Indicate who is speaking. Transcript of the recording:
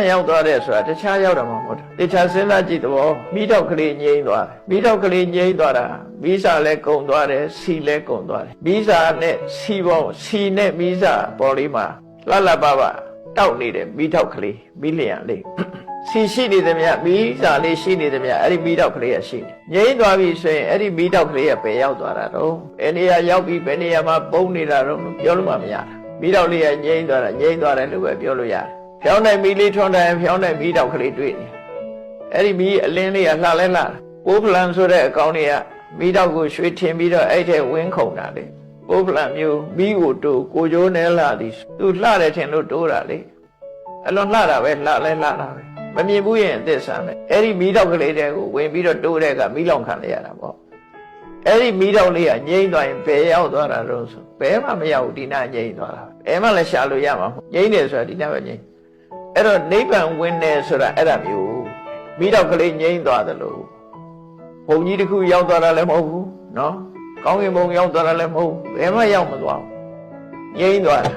Speaker 1: န်ရောက်သွားတယ်ဆိုတာတခြားရောက်တာမှမဟုတ်တာတခြားစဉ်းစားကြည့်တော့မိတော့ကလေးငြိမ့်သွားတယ်မိတော့ကလေးငြိမ့်သွားတာမိစာလည်းကုံသွားတယ်စီလည်းကုံသွားတယ်မိစာနဲ့စီပေါင်းစီနဲ့မိစာပေါ်လေးမှာလှလှပပတောက်နေတဲ့မိတော့ကလေးမိလျံလေးစီရှိနေသမျှမိစာလေးရှိနေသမျှအဲ့ဒီမိတော့ကလေးရရှိနေငြိမ့်သွားပြီဆိုရင်အဲ့ဒီမိတော့ကလေးရပဲရောက်သွားတာတော့ဘယ်နေရာရောက်ပြီးဘယ်နေရာမှာပုံနေတာတော့ပြောလို့မှမရတာမိတော့လေးကငြိမ့်သွားတာငြိမ့်သွားတယ်လို့ပဲပြောလို့ရတယ် ဖြောင်းတဲ့မိလေးထွန်းတယ်ဖြောင်းတဲ့မိတော့ကလေးတွေ့နေအဲ့ဒီမိအလင်းလေးကလှလဲလှပိုးဖလန်ဆိုတဲ့အကောင်တွေကမိတော့ကိုရွှေထင်ပြီးတော့အဲ့ထဲဝင်းခုန်တာလေပိုးဖလန်မျိုးမိကိုတိုးကိုကျိုးနဲ့လှသည်သူလှတယ်ထင်လို့တိုးတာလေအလွန်လှတာပဲလှလဲလှတာပဲမမြင်ဘူးရင်အသစ်ဆန်းတယ်အဲ့ဒီမီးတောက်ကလေးတွေကိုဝင်ပြီးတော့တိုးတဲ့ကမီးလောင်ခံလိုက်ရတာပေါ့အဲ့ဒီမီးတောက်လေးကငြိမ့်သွားရင်ဘယ်ရောက်သွားတာတော့ဆိုဘယ်မှမရောက်ဘူးဒီနာငြိမ့်သွားတာဘယ်မှလည်းရှာလို့ရမှာမဟုတ်ငြိမ့်တယ်ဆိုတာဒီနာပဲငြိမ့် အဲ့တော့နိဗ္ဗာန်ဝင်တယ်ဆိုတာအဲ့ဒါမျိုးမီးတောက်ကလေးငြိမ့်သွားတယ်လို့ဘုံကြီးတစ်ခုရောက်သွားတာလည်းမဟုတ်ဘူးနော်ကောင်းကင်ဘုံရောက်သွားတာလည်းမဟုတ်ဘူးဘယ်မှရောက်မသွားဘူးငြိမ့်သွားတာ